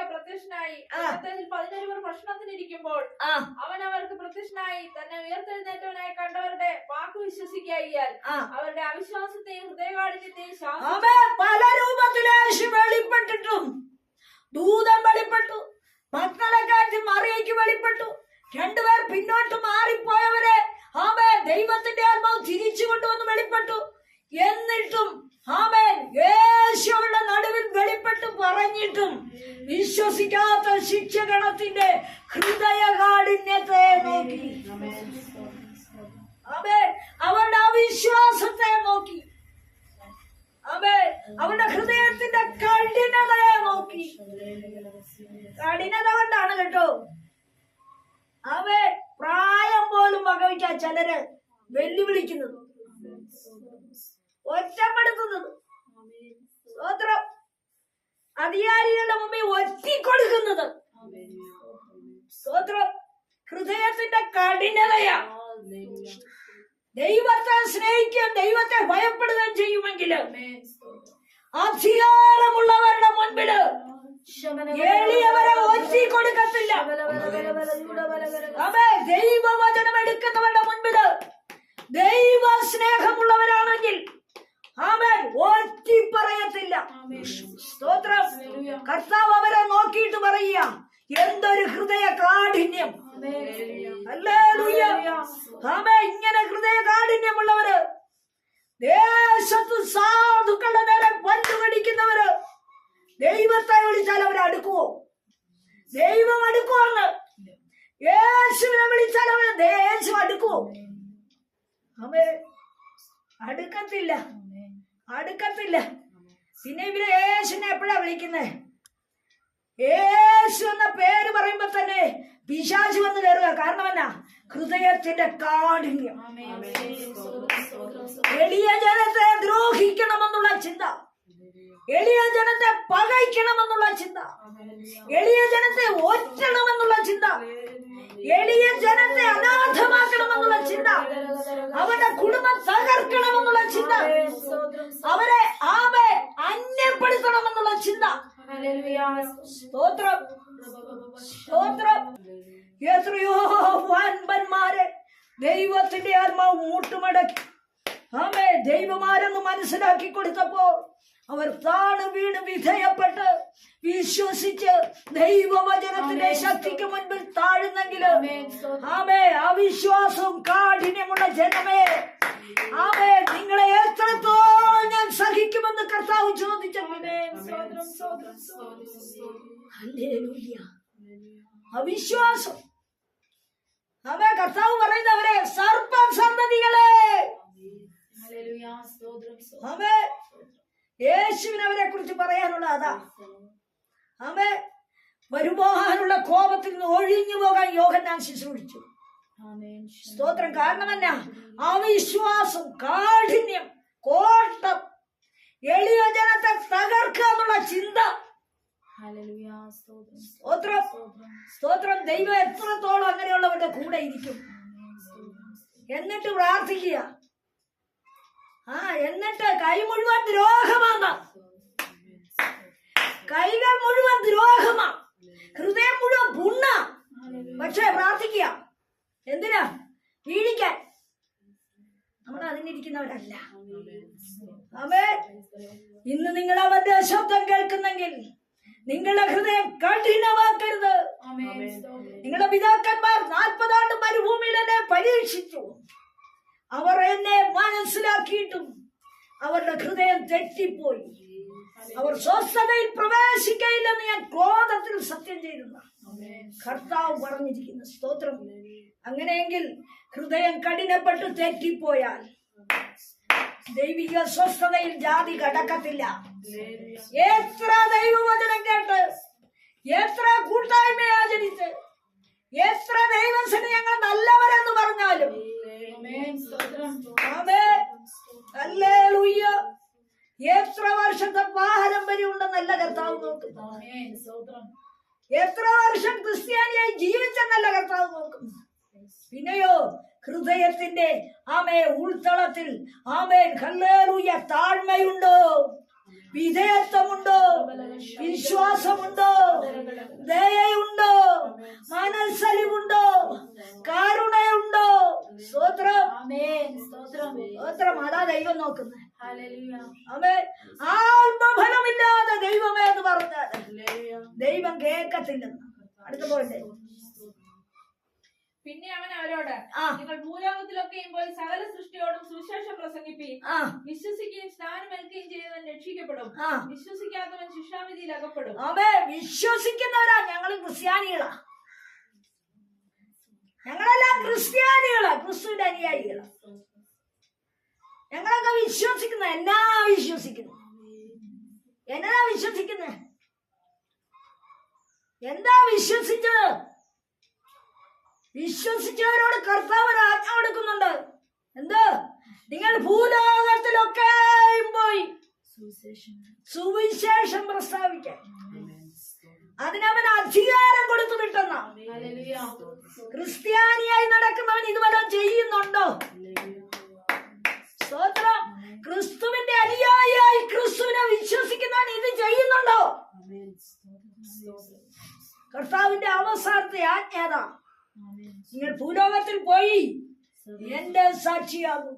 അവർക്ക് പ്രത്യക്ഷനായി. പതിനൊരുവർ ഭക്ഷണത്തിനിരിക്കുമ്പോൾ അവൻ അവർക്ക് പ്രത്യക്ഷനായി തന്നെ ഉയർത്തെഴുന്നേറ്റവനായി കണ്ടവരുടെ വാക്ക് വിശ്വസിക്കായിയാൽ അവരുടെ അവിശ്വാസത്തെയും ഹൃദയകാഠിന്യത്തെയും ശാസിച്ചു അവരുടെ അവിശ്വാസത്തെ നോക്കി. അവരുടെ ഹൃദയത്തിന്റെ കഠിനതയെ നോക്കി. കഠിനത കൊണ്ടാണ് കേട്ടോ. അവൻ പ്രായം പോലും വകവയ്ക്കാൻ ചിലര് വെല്ലുവിളിക്കുന്നത്. ഒറ്റപ്പെടുത്തുന്നത്. സ്വത്രം അധികാരികളുടെ മുമ്പിൽ ഒറ്റിക്കൊടുക്കുന്നത്. സ്വത്രം ഹൃദയത്തിന്റെ കഠിനതയാ. ദൈവത്തെ സ്നേഹിക്കുകയും ദൈവത്തെ ഭയപ്പെടുകയും ചെയ്യുമെങ്കിൽ അധികാരമുള്ളവരുടെ മുൻപിൽ എളിയവരെ ഒറ്റി കൊടുക്കത്തില്ല. അതെ ദൈവവചനം എടുക്കുന്നവരുടെ മുൻപിൽ ദൈവ സ്നേഹമുള്ളവരാണെങ്കിൽ അവൻ ഒറ്റി പറയത്തില്ല സ്തോത്രം കർത്താവ് അവരെ നോക്കിയിട്ട് പറയുക എന്തൊരു ഹൃദയ കാഠിന്യം ഹല്ലേലൂയ. ഇങ്ങനെ ഹൃദയ കാഠിന്യമുള്ളവര് ദേശത്ത് സാധുക്കളുടെ നേരെ പല്ലുകടിക്കുന്നവര് ദൈവത്തെ വിളിച്ചാൽ അവർ അടുക്കുവോ? ദൈവം അടുക്കുവാണ് യേശുവിനെ വിളിച്ചാൽ അവർ ദേശം അടുക്കുവോ? അവേ അടുക്കത്തില്ല. അടുക്കത്തില്ല. പിന്നെ ഇവർ യേശുവിനെ എപ്പോഴാ വിളിക്കുന്നേ? യേശു എന്ന പേര് പറയുമ്പോ തന്നെ പിശാച് വന്ന് കയറുക. കാരണം എന്നാ? ഹൃദയത്തിന്റെ കാഠിന്യം. ജനത്തെ ദ്രോഹിക്കണമെന്നുള്ള ചിന്ത. എളിയ ജനത്തെ പകയ്ക്കണമെന്നുള്ള ചിന്ത. എളിയ ജനത്തെ ഒറ്റണമെന്നുള്ള ചിന്ത. എളിയ ജനത്തെ അനാഥമാക്കണമെന്നുള്ള ചിന്ത. അവരുടെ കുടുംബം തകർക്കണമെന്നുള്ള ചിന്ത അവരെ ആമെ അന്യപ്പെടുത്തണമെന്നുള്ള ചിന്ത സ്തോത്രം സ്തോത്രം എത്രയോ വൻപന്മാരെ ദൈവത്തിന്റെ ആത്മാവ് മൂട്ടുമടക്കി. ആമേ ദൈവമാരെന്ന് മനസ്സിലാക്കി കൊടുത്തപ്പോ അവർ താണ് വീണ് വിധേയപ്പെട്ട് വിശ്വസിച്ച് ദൈവവചനത്തിന്റെ ശക്തിക്ക് മുൻപിൽ താഴുന്നെങ്കിൽ ആമേ അവിശ്വാസവും കാഠിന്യമുള്ള ജനമേ. ആമേ നിങ്ങളെ എത്രത്തോളം ഞാൻ സഹിക്കുമെന്ന് കർത്താവ് ചോദിച്ചു ഹല്ലേലൂയ. അവിശ്വാസം അവ കർത്താവ് പറയുന്നവരെ സർപ്പ സന്തതികളെ അവേ യേശുവിന് അവരെ കുറിച്ച് പറയാനുള്ള അതാ അവേ വരുപോകാനുള്ള കോപത്തിൽ നിന്ന് ഒഴിഞ്ഞു പോകാൻ യോഹന്നാൻ ശുശ്രൂഷിച്ചു സ്തോത്രം കാരണമെന്നാ അവിശ്വാസം കാഠിന്യം കോട്ടം എളിയ ജനത്തെ തകർക്കുക എന്നുള്ള ചിന്ത സ്തോത്രം സ്തോത്രം. ദൈവം എത്രത്തോളം അങ്ങനെയുള്ളവരുടെ കൂടെ ഇരിക്കും. എന്നിട്ട് പ്രാർത്ഥിക്കുക. ആ എന്നിട്ട് കൈ മുഴുവൻ ദ്രോഹമാണ് കൈകൾ മുഴുവൻ ദ്രോഹമാ. ഹൃദയം മുഴുവൻ പുണ്ണ. പക്ഷേ പ്രാർത്ഥിക്കുക. എന്തിനാ? വീഴിക്കാൻ. നമ്മൾ അതിനിരിക്കുന്നവരല്ല. അവൻ ഇന്ന് നിങ്ങൾ അവന്റെ ശബ്ദം കേൾക്കുന്നെങ്കിൽ നിങ്ങളുടെ ഹൃദയം കഠിനമാക്കരുത്. നിങ്ങളുടെ പിതാക്കന്മാർ നാൽപ്പതാണ്ട് മരുഭൂമിയിൽ എന്നെ പരീക്ഷിച്ചു. അവർ എന്നെ മനസ്സിലാക്കിയിട്ടും അവരുടെ ഹൃദയം തെറ്റിപ്പോയി. അവർ സ്വസ്ഥതയിൽ പ്രവേശിക്കയില്ലെന്ന് ഞാൻ ക്രോധത്തിൽ സത്യം ചെയ്തിരുന്ന. കർത്താവ് പറഞ്ഞിരിക്കുന്ന സ്തോത്രം. അങ്ങനെയെങ്കിൽ ഹൃദയം കഠിനപ്പെട്ട് തെറ്റിപ്പോയാൽ ദൈവിക സ്വസ്ഥതയിൽ ജാതി കടക്കത്തില്ല. എത്ര ദൈവവചനം കേട്ട് എത്ര കൂട്ടായ്മ ആചരിച്ച് എത്ര ദൈവത്തിന് ഞങ്ങൾ നല്ലവരെന്ന് പറഞ്ഞാലും. എത്ര വർഷത്തെ പാരമ്പര്യം ഉണ്ടെന്നല്ല കർത്താവ് നോക്കും. എത്ര വർഷം ക്രിസ്ത്യാനിയായി ജീവിച്ചെന്നല്ല കർത്താവ് നോക്കും. പിന്നെയോ ഹൃദയത്തിന്റെ ആമേ ഉൾത്തളത്തിൽ ആമേ ഹല്ലേലൂയ താഴ്മയുണ്ടോ? വിധേയത്വമുണ്ടോ? വിശ്വാസമുണ്ടോ? ദയുണ്ടോ മനസ്സലിവുണ്ടോ? കാരുണയുണ്ടോ? സ്തോത്രം. സ്തോത്രം. അതാ ദൈവം നോക്കുന്നത്. ഹല്ലേലൂയ. അവൻ ആത്മഫലമില്ലാതെ ദൈവമേ എന്ന് പറഞ്ഞാൽ ഹല്ലേലൂയ ദൈവം കേൾക്കത്തില്ലെന്ന് അടുത്ത പോയില്ലേ പിന്നെ അവൻ അവരോട് ആ. നിങ്ങൾ ഭൂലോകത്തിലൊക്കെയും പോയി സകല സൃഷ്ടിയോടും സുവിശേഷം പ്രസംഗിപ്പീൻ വിശ്വസിക്കുകയും സ്നാനമേൽക്കുകയും ചെയ്തവൻ രക്ഷിക്കപ്പെടും. വിശ്വസിക്കാത്തവൻ ശിക്ഷാവിധിയിൽ അകപ്പെടും. അതെ വിശ്വസിക്കുന്നവരാ ഞങ്ങൾ ക്രിസ്ത്യാനികളാ. ഞങ്ങളെല്ലാം ക്രിസ്ത്യാനികളാ ക്രിസ്തുവിന്റെ അനുയായികളാ. ഞങ്ങളൊക്കെ വിശ്വസിക്കുന്ന. എന്നാ വിശ്വസിക്കുന്നു? എന്നാ വിശ്വസിക്കുന്നേ? എന്താ വിശ്വസിച്ചത്? വിശ്വസിച്ചവരോട് കർത്താവ് ഒരു ആജ്ഞ കൊടുക്കുന്നുണ്ട്. എന്ത്? നിങ്ങൾ ഭൂലോകത്തിലൊക്കെയും പോയി സുവിശേഷം പ്രസ്താവിക്കാൻ. അതിനവൻ അധികാരം കൊടുത്തു വിട്ടെന്ന. ക്രിസ്ത്യാനിയായി നടക്കുന്നവൻ ഇതുവരെ ചെയ്യുന്നുണ്ടോ? സ്തോത്രം. ക്രിസ്തുവിന്റെ അനുയായിയായി ക്രിസ്തുവിനെ വിശ്വസിക്കുന്നവൻ ഇത് ചെയ്യുന്നുണ്ടോ? കർത്താവിന്റെ അവസാനത്തെ ആജ്ഞാത നിങ്ങൾ ഭൂലോകത്തിൽ പോയി എന്റെ സാക്ഷിയാകും